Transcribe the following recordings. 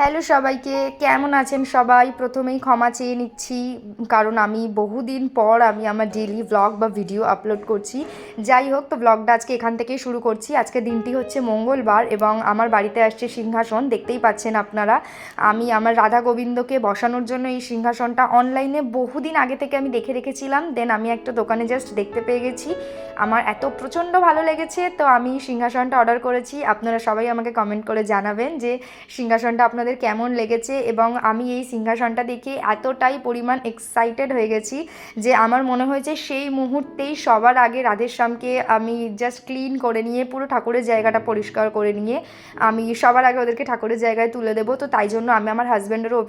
Hello সবাইকে, কেমন আছেন সবাই? প্রথমেই ক্ষমা চেয়ে নিচ্ছি, কারণ আমি বহুদিন পর আমি আমার ডেলি ব্লগ বা ভিডিও আপলোড করছি। যাই হোক, তো ব্লগটা আজকে এখান থেকেই শুরু করছি। আজকে দিনটি হচ্ছে মঙ্গলবার এবং আমার বাড়িতে আসছে সিংহাসন, দেখতেই পাচ্ছেন আপনারা। আমি আমার রাধা গোবিন্দকে বসানোর জন্য এই সিংহাসনটা অনলাইনে বহুদিন আগে থেকে আমি দেখে রেখেছিলাম। দেন আমি একটা দোকানে জাস্ট দেখতে পেয়ে গেছি। আমার এত প্রচণ্ড ভালো লেগেছে, তো আমি সিংহাসনটা অর্ডার করেছি। আপনারা সবাই আমাকে কমেন্ট করে জানাবেন যে সিংহাসনটা আপনাদের কেমন লেগেছে এবং আমি এই সিংহাসনটা দেখে এতটাই পরিমাণ এক্সাইটেড হয়ে গেছি যে আমার মনে হয়েছে সেই মুহূর্তেই সবার আগে রাধেশ্যামকে আমি জাস্ট ক্লিন করে নিয়ে, পুরো ঠাকুরের জায়গাটা পরিষ্কার করে নিয়ে আমি সবার আগে ওদেরকে ঠাকুরের জায়গায় তুলে দেবো। তো তাই জন্য আমি আমার হাজব্যান্ডেরও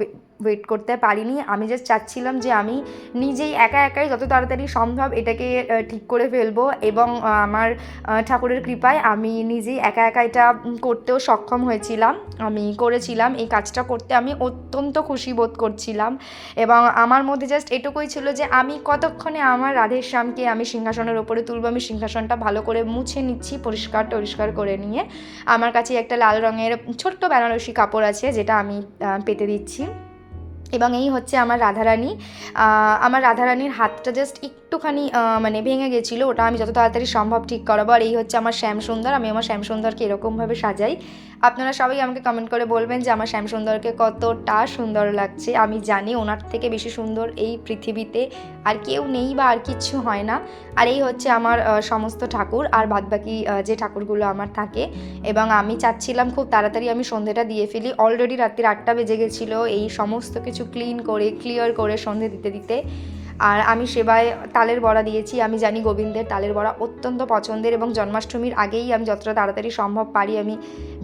ওয়েট করতে পারিনি। আমি জাস্ট চাচ্ছিলাম যে আমি নিজেই একা একাই যত তাড়াতাড়ি সম্ভব এটাকে ঠিক করে ফেলব এবং আমার ঠাকুরের কৃপায় আমি নিজেই একা একা এটা করতেও সক্ষম হয়েছিলাম। আমি করেছিলাম। এই কাজটা করতে আমি অত্যন্ত খুশি বোধ করছিলাম এবং আমার মধ্যে জাস্ট এটুকুই ছিল যে আমি কতক্ষণে আমার রাধের শ্যামকে আমি সিংহাসনের ওপরে তুলবো, আমি সিংহাসনটা ভালো করে মুছে নিচ্ছি, পরিষ্কার টরিষ্কার করে নিয়ে। আমার কাছে একটা লাল রঙের ছোট্ট বেনারসি কাপড় আছে যেটা আমি পেতে দিচ্ছি। এবং এই হচ্ছে আমার রাধারানী। আমার রাধারানীর হাতটা জাস্ট একটুখানি মানে ভেঙে গেছিল। ওটা আমি যত তাড়াতাড়ি সম্ভব ঠিক করাবো। আর এই হচ্ছে আমার শ্যাম সুন্দর আমি আমার শ্যামসুন্দরকে এরকমভাবে সাজাই। আপনারা সবাই আমাকে কমেন্ট করে বলবেন যে আমার শ্যামসুন্দরকে কতটা সুন্দর লাগছে। আমি জানি ওনার থেকে বেশি সুন্দর এই পৃথিবীতে আর কেউ নেই বা আর কিচ্ছু হয় না। আর এই হচ্ছে আমার সমস্ত ঠাকুর আর বাদবাকি যে ঠাকুরগুলো আমার থাকে। এবং আমি চাচ্ছিলাম খুব তাড়াতাড়ি আমি সন্ধেটা দিয়ে ফেলি। অলরেডি রাত্রির আটটা বেজে গেছিল। এই সমস্ত কিছু ক্লিন করে ক্লিয়ার করে সন্ধে দিতে দিতে আর আমি সেবায় তালের বড়া দিয়েছি। আমি জানি গোবিন্দের তালের বড়া অত্যন্ত পছন্দের এবং জন্মাষ্টমীর আগেই আমি যতটা তাড়াতাড়ি সম্ভব পারি আমি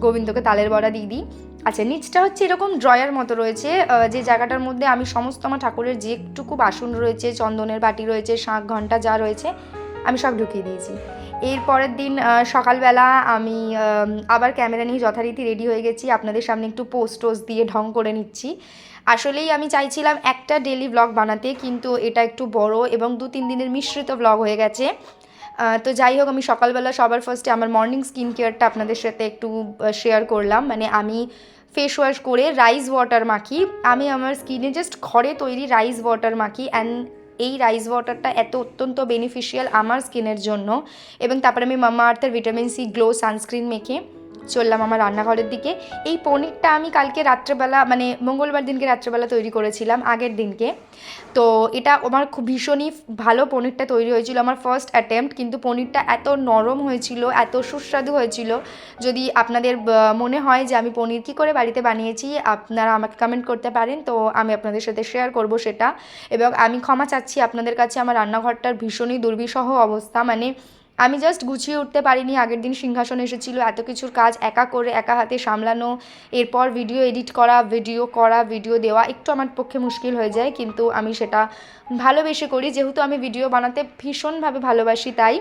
গোবিন্দকে তালের বড়া দিয়ে দিই। আচ্ছা নিচটা হচ্ছে এরকম ড্রয়ার মতো রয়েছে। যে জায়গাটার মধ্যে আমি সমস্ত আমার ঠাকুরের যেটুকু বাসন রয়েছে, চন্দনের বাটি রয়েছে, শাঁখ ঘণ্টা যা রয়েছে আমি সব ঢুকিয়ে দিয়েছি। এর পরের দিন সকালবেলা আমি আবার ক্যামেরা নিয়ে যথারীতি রেডি হয়ে গেছি। আপনাদের সামনে একটু পোস্ট টোস্ট দিয়ে ঢং করে নিচ্ছি। আসলেই আমি চাইছিলাম একটা ডেলি ব্লগ বানাতে, কিন্তু এটা একটু বড় এবং দু তিন দিনের মিশ্রিত ব্লগ হয়ে গেছে। তো যাই হোক, আমি সকালবেলা সবার ফার্স্টে আমার মর্নিং স্কিন কেয়ারটা আপনাদের সাথে একটু শেয়ার করলাম। মানে আমি ফেস ওয়াশ করে রাইস ওয়াটার মাখি। আমি আমার স্কিনে জাস্ট ঘরে তৈরি রাইস ওয়াটার মাখি অ্যান্ড এই রাইস ওয়াটারটা এত অত্যন্ত বেনিফিশিয়াল আমার স্কিনের জন্য এবং তারপরে আমি মামা আর্থের ভিটামিন সি গ্লো সানস্ক্রিন মেখে চললাম আমার রান্নাঘরের দিকে। এই পনিরটা আমি কালকে রাত্রেবেলা মানে মঙ্গলবার দিনকে রাত্রেবেলা তৈরি করেছিলাম, আগের দিনকে। তো এটা আমার খুব ভীষণই ভালো পনিরটা তৈরি হয়েছিল আমার ফার্স্ট অ্যাটেম্প্ট কিন্তু পনিরটা এত নরম হয়েছিল, এত সুস্বাদু হয়েছিল। যদি আপনাদের মনে হয় যে আমি পনির কী করে বাড়িতে বানিয়েছি, আপনারা আমাকে কমেন্ট করতে পারেন। তো আমি আপনাদের সাথে শেয়ার করব সেটা। এবং আমি ক্ষমা চাচ্ছি আপনাদের কাছে, আমার রান্নাঘরটার ভীষণই দুর্বিষহ অবস্থা। মানে আমি জাস্ট গুছিয়ে উঠতে পারিনি, আগের দিন সিংহাসন এসেছিল, এত কিছুর কাজ একা করে, একা হাতে সামলানো, এরপর ভিডিও এডিট করা ভিডিও করা ভিডিও দেওয়া, একটু আমার পক্ষে মুশকিল হয়ে যায়, কিন্তু আমি সেটা ভালোবেসে করি। যেহেতু আমি ভিডিও বানাতে ভীষণভাবে ভালোবাসি, তাই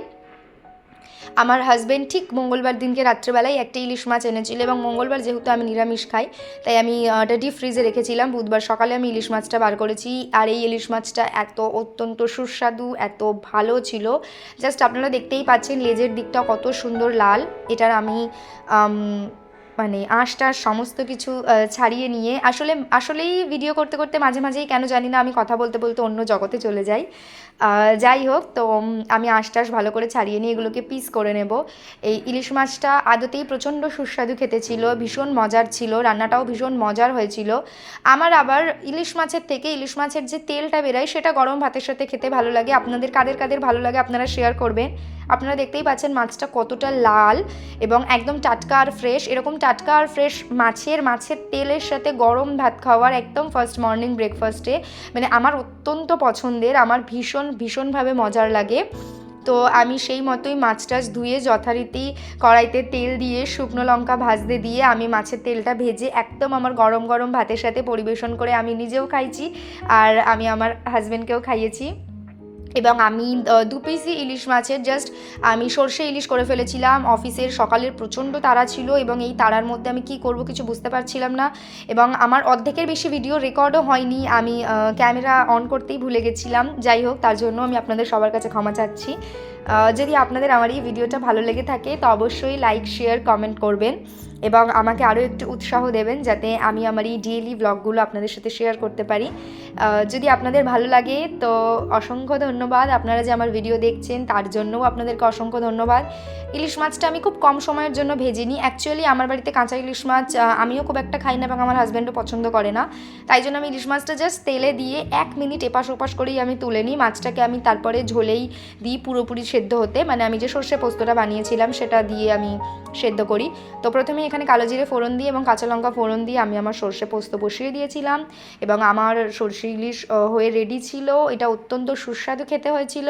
আমার হাজব্যান্ড ঠিক মঙ্গলবার দিনকে রাত্রেবেলায় একটা ইলিশ মাছ এনেছিল এবং মঙ্গলবার যেহেতু আমি নিরামিষ খাই, তাই আমি ওটা ডিপ ফ্রিজে রেখেছিলাম। বুধবার সকালে আমি ইলিশ মাছটা বার করেছি আর এই ইলিশ মাছটা এত অত্যন্ত সুস্বাদু, এত ভালো ছিল। জাস্ট আপনারা দেখতেই পাচ্ছেন লেজের দিকটা কত সুন্দর লাল। এটার আমি মানে আঁশটা সমস্ত কিছু ছাড়িয়ে নিয়ে আসলে আসলেই ভিডিও করতে করতে মাঝে মাঝেই কেন জানি না আমি কথা বলতে বলতে অন্য জগতে চলে যাই। যাই হোক তো আমি আঁশটাশ ভালো করে ছাড়িয়ে নিয়ে এগুলোকে পিস করে নেব। এই ইলিশ মাছটা আদতেই প্রচণ্ড সুস্বাদু খেতে ছিল ভীষণ মজার ছিল রান্নাটাও ভীষণ মজার হয়েছিল। আমার আবার ইলিশ মাছের থেকে ইলিশ মাছের যে তেলটা বেরোয় সেটা গরম ভাতের সাথে খেতে ভালো লাগে। আপনাদের কাদের কাদের ভালো লাগে আপনারা শেয়ার করবেন। আপনারা দেখতেই পাচ্ছেন মাছটা কতটা লাল এবং একদম টাটকা আর ফ্রেশ এরকম টাটকা আর ফ্রেশ মাছের মাছের তেলের সাথে গরম ভাত খাওয়ার একদম ফার্স্ট মর্নিং ব্রেকফাস্টে মানে আমার অত্যন্ত পছন্দের, আমার ভীষণ, ভীষণভাবে মজার লাগে। তো আমি সেই মতোই মাছ টাছ ধুয়ে যথারীতি কড়াইতে তেল দিয়ে, শুকনো লঙ্কা ভাজতে দিয়ে আমি মাছের তেলটা ভেজে একদম আমার গরম গরম ভাতের সাথে পরিবেশন করে আমি নিজেও খাইছি আর আমি আমার হাজব্যান্ডকেও খাইয়েছি। এবং আমি দু পিসি ইলিশ মাছের জাস্ট আমি সর্ষে ইলিশ করে ফেলেছিলাম। অফিসের সকালের প্রচণ্ড তারা ছিল এবং এই তারার মধ্যে আমি কি করব কিছু বুঝতে পারছিলাম না এবং আমার অর্ধেকের বেশি ভিডিও রেকর্ডও হয়নি। আমি ক্যামেরা অন করতেই ভুলে গেছিলাম। যাই হোক, তার জন্য আমি আপনাদের সবার কাছে ক্ষমা চাচ্ছি। যদি আপনাদের আমার এই ভিডিওটা ভালো লেগে থাকে, তো অবশ্যই লাইক শেয়ার কমেন্ট করবেন এবং আমাকে আরও একটু উৎসাহ দেবেন যাতে আমি আমার এই ডেইলি ব্লগগুলো আপনাদের সাথে শেয়ার করতে পারি। যদি আপনাদের ভালো লাগে, তো অসংখ্য ধন্যবাদ। আপনারা যে আমার ভিডিও দেখছেন, তার জন্যও আপনাদেরকে অসংখ্য ধন্যবাদ। ইলিশ মাছটা আমি খুব কম সময়ের জন্য ভেজিনি। অ্যাকচুয়ালি আমার বাড়িতে কাঁচা ইলিশ মাছ আমিও খুব একটা খাই না এবং আমার হাজব্যান্ডও পছন্দ করে না। তাই জন্য আমি ইলিশ মাছটা জাস্ট তেলে দিয়ে এক মিনিট এপাশ ওপাশ করেই আমি তুলে নিই। মাছটাকে আমি তারপরে ঝোলেই দিই, পুরোপুরি সেদ্ধ হতে মানে আমি যে সর্ষে পোস্তটা বানিয়েছিলাম সেটা দিয়ে আমি সেদ্ধ করি। তো প্রথমে এখানে কালো জিরে ফোড়ন দিয়ে এবং কাঁচা লঙ্কা ফোড়ন দিয়ে আমি আমার সর্ষে পোস্ত বসিয়ে দিয়েছিলাম এবং আমার সর্ষে ইলিশ হয়ে রেডি ছিল। এটা অত্যন্ত সুস্বাদু খেতে হয়েছিল।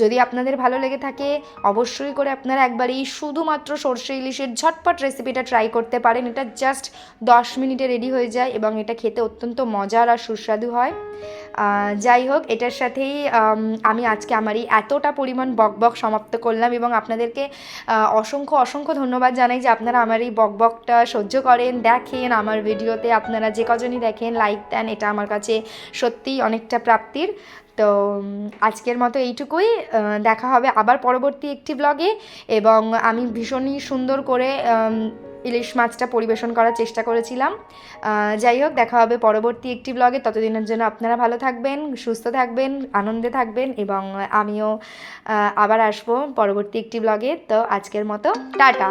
যদি আপনাদের ভালো লেগে থাকে, অবশ্যই করে আপনারা একবার এই শুধুমাত্র সর্ষে ইলিশের ঝটপট রেসিপিটা ট্রাই করতে পারেন। এটা জাস্ট দশ মিনিটে রেডি হয়ে যায় এবং এটা খেতে অত্যন্ত মজার আর সুস্বাদু হয়। যাই হোক, এটার সাথেই, আমি আজকে আমার এই এতটা পরিমাণ বক বক সমাপ্ত করলাম এবং আপনাদেরকে অসংখ্য অসংখ্য ধন্যবাদ জানাই যে আপনারা আমার এই বক বকটা সহ্য করেন, দেখেন আমার ভিডিওতে আপনারা যে কজনই দেখেন লাইক দেন, এটা আমার কাছে সত্যিই অনেকটা প্রাপ্তির। তো আজকের মতো এইটুকুই। দেখা হবে আবার পরবর্তী একটি ব্লগে এবং আমি ভীষণই সুন্দর করে ইলিশ মাছটা পরিবেশন করার চেষ্টা করেছিলাম। যাই হোক, দেখা হবে পরবর্তী একটি ব্লগে ততদিনের জন্য আপনারা ভালো থাকবেন, সুস্থ থাকবেন, আনন্দে থাকবেন এবং আমিও আবার আসব পরবর্তী একটি ব্লগে তো, আজকের মতো, টাটা!